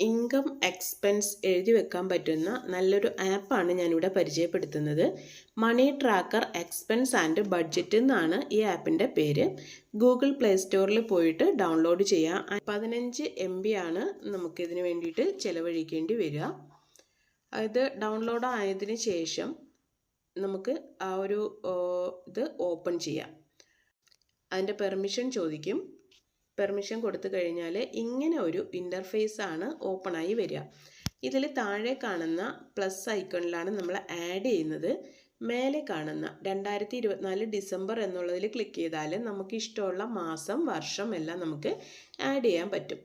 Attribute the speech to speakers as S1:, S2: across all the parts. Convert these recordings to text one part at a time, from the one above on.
S1: Income expense എഴുതി വെക്കാൻ പറ്റുന്ന നല്ലൊരു ആപ്പാണ് ഞാനിവിടെ പരിചയപ്പെടുത്തുന്നത്. Money tracker expense and budget എന്നാണ് ഈ ആപ്പിന്റെ പേര്. ഗൂഗിൾ പ്ലേ സ്റ്റോറിൽ പോയിട്ട് ഡൗൺലോഡ് ചെയ്യാം. പതിനഞ്ച് എം ബി ആണ് നമുക്കിതിന് വേണ്ടിയിട്ട് ചിലവഴിക്കേണ്ടി വരിക. ഇത് ഡൗൺലോഡ് ആയതിനു ശേഷം നമുക്ക് ആ ഒരു ഇത് ഓപ്പൺ ചെയ്യാം. അതിന്റെ പെർമിഷൻ ചോദിക്കും. പെർമിഷൻ കൊടുത്തു കഴിഞ്ഞാൽ ഇങ്ങനെ ഒരു ഇന്റർഫേസ് ആണ് ഓപ്പണായി വരിക. ഇതിൽ താഴെ കാണുന്ന പ്ലസ് ഐക്കണിലാണ് നമ്മൾ ആഡ് ചെയ്യുന്നത്. മേലെ കാണുന്ന രണ്ടായിരത്തി ഇരുപത്തിനാല് ഡിസംബർ എന്നുള്ളതിൽ ക്ലിക്ക് ചെയ്താൽ നമുക്ക് ഇഷ്ടമുള്ള മാസം വർഷം എല്ലാം നമുക്ക് ആഡ് ചെയ്യാൻ പറ്റും.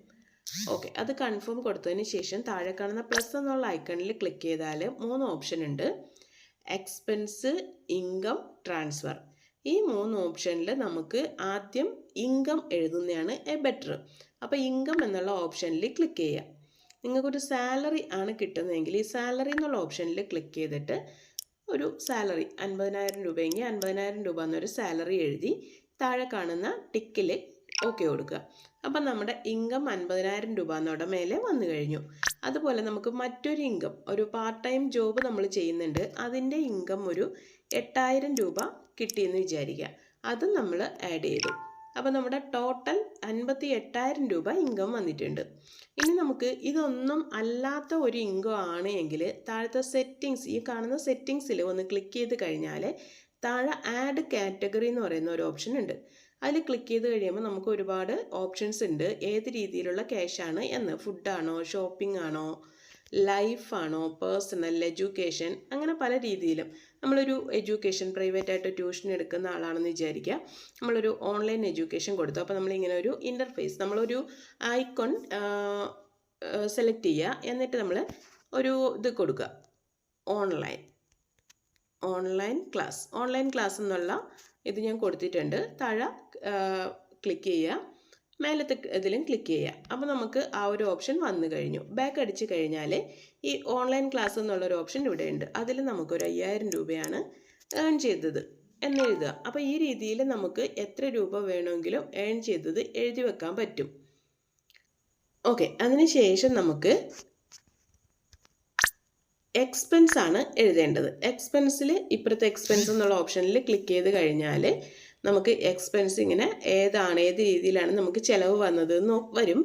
S1: ഓക്കെ അത് കൺഫേം കൊടുത്തതിന് ശേഷം താഴെ കാണുന്ന പ്ലസ് എന്നുള്ള ഐക്കണിൽ ക്ലിക്ക് ചെയ്താൽ മൂന്ന് ഓപ്ഷൻ ഉണ്ട്. എക്സ്പെൻസ് ഇൻകം ട്രാൻസ്ഫർ ഈ മൂന്ന് ഓപ്ഷനിൽ നമുക്ക് ആദ്യം ഇൻകം എഴുതുന്നതാണ് എ ബെറ്റർ അപ്പോൾ ഇൻകം എന്നുള്ള ഓപ്ഷനിൽ ക്ലിക്ക് ചെയ്യുക നിങ്ങൾക്കൊരു സാലറി ആണ് കിട്ടുന്നതെങ്കിൽ ഈ സാലറി എന്നുള്ള ഓപ്ഷനിൽ ക്ലിക്ക് ചെയ്തിട്ട് ഒരു സാലറി അൻപതിനായിരം രൂപയെങ്കിൽ അൻപതിനായിരം രൂപ എന്നൊരു സാലറി എഴുതി താഴെ കാണുന്ന ടിക്കിൽ ഓക്കെ കൊടുക്കുക. അപ്പം നമ്മുടെ ഇൻകം അൻപതിനായിരം രൂപ എന്നോടെ മേലെ വന്നു കഴിഞ്ഞു. അതുപോലെ നമുക്ക് മറ്റൊരു ഇൻകം ഒരു പാർട്ട് ടൈം ജോബ് നമ്മൾ ചെയ്യുന്നുണ്ട്. അതിന്റെ ഇൻകം ഒരു എട്ടായിരം രൂപ കിട്ടിയെന്ന് വിചാരിക്കുക. അതും നമ്മൾ ആഡ് ചെയ്തു. അപ്പോൾ നമ്മുടെ ടോട്ടൽ അൻപത്തി എട്ടായിരം രൂപ ഇൻകം വന്നിട്ടുണ്ട്. ഇനി നമുക്ക് ഇതൊന്നും അല്ലാത്ത ഒരു ഇൻകം ആണ് എങ്കിൽ താഴത്തെ സെറ്റിങ്സ് ഈ കാണുന്ന സെറ്റിങ്സിൽ ഒന്ന് ക്ലിക്ക് ചെയ്ത് കഴിഞ്ഞാൽ താഴെ ആഡ് കാറ്റഗറി എന്ന് പറയുന്ന ഒരു ഓപ്ഷൻ ഉണ്ട്. അതിൽ ക്ലിക്ക് ചെയ്ത് കഴിയുമ്പോൾ നമുക്ക് ഒരുപാട് ഓപ്ഷൻസ് ഉണ്ട്. ഏത് രീതിയിലുള്ള ക്യാഷാണ് എന്ന്. ഫുഡാണോ ഷോപ്പിംഗ് ആണോ ലൈഫാണോ പേഴ്സണൽ എഡ്യൂക്കേഷൻ അങ്ങനെ പല രീതിയിലും. നമ്മളൊരു എഡ്യൂക്കേഷൻ പ്രൈവറ്റ് ആയിട്ട് ട്യൂഷൻ എടുക്കുന്ന ആളാണെന്ന് വിചാരിക്കുക. നമ്മളൊരു ഓൺലൈൻ എഡ്യൂക്കേഷൻ കൊടുത്തു. അപ്പോൾ നമ്മളിങ്ങനെ ഒരു ഇന്റർഫേസ് നമ്മളൊരു ഐക്കൺ സെലക്ട് ചെയ്യുക. എന്നിട്ട് നമ്മൾ ഒരു ഇത് കൊടുക്കുക. Online. Online class. Online class എന്നുള്ള ഇത് ഞാൻ കൊടുത്തിട്ടുണ്ട്. താഴെ ക്ലിക്ക് ചെയ്യുക. മേലത്തെ ഇതിലും ക്ലിക്ക് ചെയ്യുക. അപ്പോൾ നമുക്ക് ആ ഒരു ഓപ്ഷൻ വന്നു കഴിഞ്ഞു. ബാക്ക് അടിച്ച് കഴിഞ്ഞാൽ ഈ ഓൺലൈൻ ക്ലാസ് എന്നുള്ളൊരു ഓപ്ഷൻ ഇവിടെ ഉണ്ട്. അതിൽ നമുക്കൊരു അയ്യായിരം രൂപയാണ് ഏൺ ചെയ്തത് എന്നെഴുതുക അപ്പോൾ ഈ രീതിയിൽ നമുക്ക് എത്ര രൂപ വേണമെങ്കിലും ഏൺ ചെയ്തത് എഴുതി വെക്കാൻ പറ്റും. ഓക്കെ അതിനുശേഷം നമുക്ക് എക്സ്പെൻസ് ആണ് എഴുതേണ്ടത്. എക്സ്പെൻസിൽ ഇപ്പുറത്തെ എക്സ്പെൻസ് എന്നുള്ള ഓപ്ഷനിൽ ക്ലിക്ക് ചെയ്ത് കഴിഞ്ഞാൽ നമുക്ക് എക്സ്പെൻസ് ഇങ്ങനെ ഏതാണ് ഏത് രീതിയിലാണ് നമുക്ക് ചിലവ് വന്നത് എന്ന് വരും.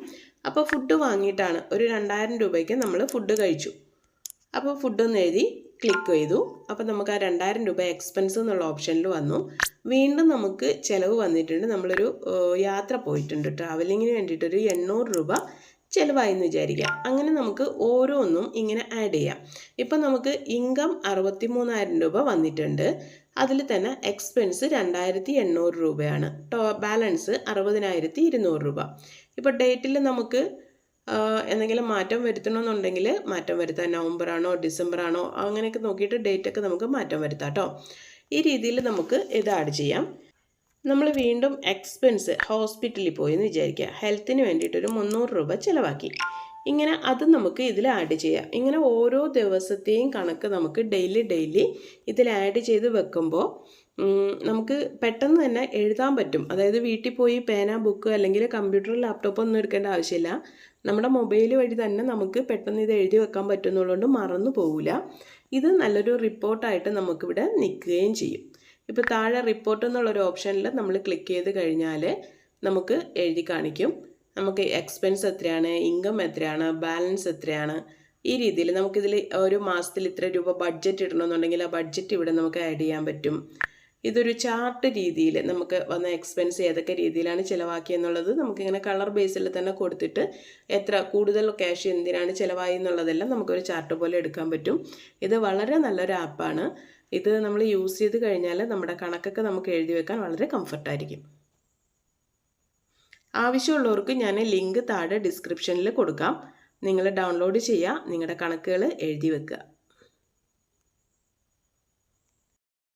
S1: അപ്പോൾ ഫുഡ് വാങ്ങിയിട്ടാണ്. ഒരു രണ്ടായിരം രൂപയ്ക്ക് നമ്മൾ ഫുഡ് കഴിച്ചു. അപ്പോൾ ഫുഡ് ഒന്ന് എഴുതി ക്ലിക്ക് ചെയ്തു. അപ്പോൾ നമുക്ക് ആ രണ്ടായിരം രൂപ എക്സ്പെൻസ് എന്നുള്ള ഓപ്ഷനിൽ വന്നു. വീണ്ടും നമുക്ക് ചിലവ് വന്നിട്ടുണ്ട്. നമ്മളൊരു യാത്ര പോയിട്ടുണ്ട്. ട്രാവലിങ്ങിന് വേണ്ടിയിട്ടൊരു എണ്ണൂറ് രൂപ ചിലവായി എന്ന് വിചാരിക്കാം അങ്ങനെ നമുക്ക് ഓരോന്നും ഇങ്ങനെ ആഡ് ചെയ്യാം. ഇപ്പം നമുക്ക് ഇൻകം അറുപത്തി മൂന്നായിരം രൂപ വന്നിട്ടുണ്ട്. അതിൽ തന്നെ എക്സ്പെൻസ് രണ്ടായിരത്തി എണ്ണൂറ് രൂപയാണ്. ടോ ബാലൻസ് അറുപതിനായിരത്തി ഇരുന്നൂറ് രൂപ ഇപ്പോൾ ഡേറ്റിൽ നമുക്ക് എന്തെങ്കിലും മാറ്റം വരുത്തണമെന്നുണ്ടെങ്കിൽ മാറ്റം വരുത്താം. നവംബർ ആണോ ഡിസംബർ ആണോ അങ്ങനെയൊക്കെ നോക്കിയിട്ട് ഡേറ്റൊക്കെ നമുക്ക് മാറ്റം വരുത്താം കേട്ടോ ഈ രീതിയിൽ നമുക്ക് ഇത് ആഡ് ചെയ്യാം. നമ്മൾ വീണ്ടും എക്സ്പെൻസ് ഹോസ്പിറ്റലിൽ പോയി എന്ന് വിചാരിക്കുക. ഹെൽത്തിന് വേണ്ടിയിട്ടൊരു മുന്നൂറ് രൂപ ചിലവാക്കി. ഇങ്ങനെ അത് നമുക്ക് ഇതിൽ ആഡ് ചെയ്യാം. ഇങ്ങനെ ഓരോ ദിവസത്തെയും കണക്ക് നമുക്ക് ഡെയിലി ഡെയിലി ഇതിൽ ആഡ് ചെയ്ത് വെക്കുമ്പോൾ നമുക്ക് പെട്ടെന്ന് തന്നെ എഴുതാൻ പറ്റും. അതായത് വീട്ടിൽ പോയി പേന ബുക്ക് അല്ലെങ്കിൽ കമ്പ്യൂട്ടർ ലാപ്ടോപ്പ് ഒന്നും എടുക്കേണ്ട ആവശ്യമില്ല. നമ്മുടെ മൊബൈൽ വഴി തന്നെ നമുക്ക് പെട്ടെന്ന് ഇത് എഴുതി വെക്കാൻ പറ്റുന്നുള്ളതുകൊണ്ട് മറന്നു പോവില്ല ഇത് നല്ലൊരു റിപ്പോർട്ടായിട്ട് നമുക്കിവിടെ നിൽക്കുകയും ചെയ്യും. ഇപ്പോൾ താഴെ റിപ്പോർട്ട് എന്നുള്ളൊരു ഓപ്ഷനിൽ നമ്മൾ ക്ലിക്ക് ചെയ്ത് കഴിഞ്ഞാൽ നമുക്ക് എഴുതി കാണിക്കും. നമുക്ക് എക്സ്പെൻസ് എത്രയാണ് ഇൻകം എത്രയാണ് ബാലൻസ് എത്രയാണ്. ഈ രീതിയിൽ നമുക്കിതിൽ ഒരു മാസത്തിൽ ഇത്ര രൂപ ബഡ്ജറ്റ് ഇടണമെന്നുണ്ടെങ്കിൽ ആ ബഡ്ജറ്റ് ഇവിടെ നമുക്ക് ആഡ് ചെയ്യാൻ പറ്റും. ഇതൊരു ചാർട്ട് രീതിയിൽ നമുക്ക് വന്ന എക്സ്പെൻസ് ഏതൊക്കെ രീതിയിലാണ് ചിലവാക്കിയെന്നുള്ളത് നമുക്കിങ്ങനെ കളർ ബേസിൽ തന്നെ കൊടുത്തിട്ട് എത്ര കൂടുതൽ ക്യാഷ് എന്തിനാണ് ചിലവായി എന്നുള്ളതെല്ലാം നമുക്കൊരു ചാർട്ട് പോലെ എടുക്കാൻ പറ്റും. ഇത് വളരെ നല്ലൊരു ആപ്പാണ് ഇത് നമ്മൾ യൂസ് ചെയ്ത് കഴിഞ്ഞാൽ നമ്മുടെ കണക്കൊക്കെ നമുക്ക് എഴുതി വെക്കാൻ വളരെ കംഫർട്ടായിരിക്കും ആവശ്യമുള്ളവർക്ക് ഞാൻ ലിങ്ക് താഴെ ഡിസ്ക്രിപ്ഷനിൽ കൊടുക്കാം. നിങ്ങൾ ഡൗൺലോഡ് ചെയ്യുക നിങ്ങളുടെ കണക്കുകൾ എഴുതി വെക്കുക.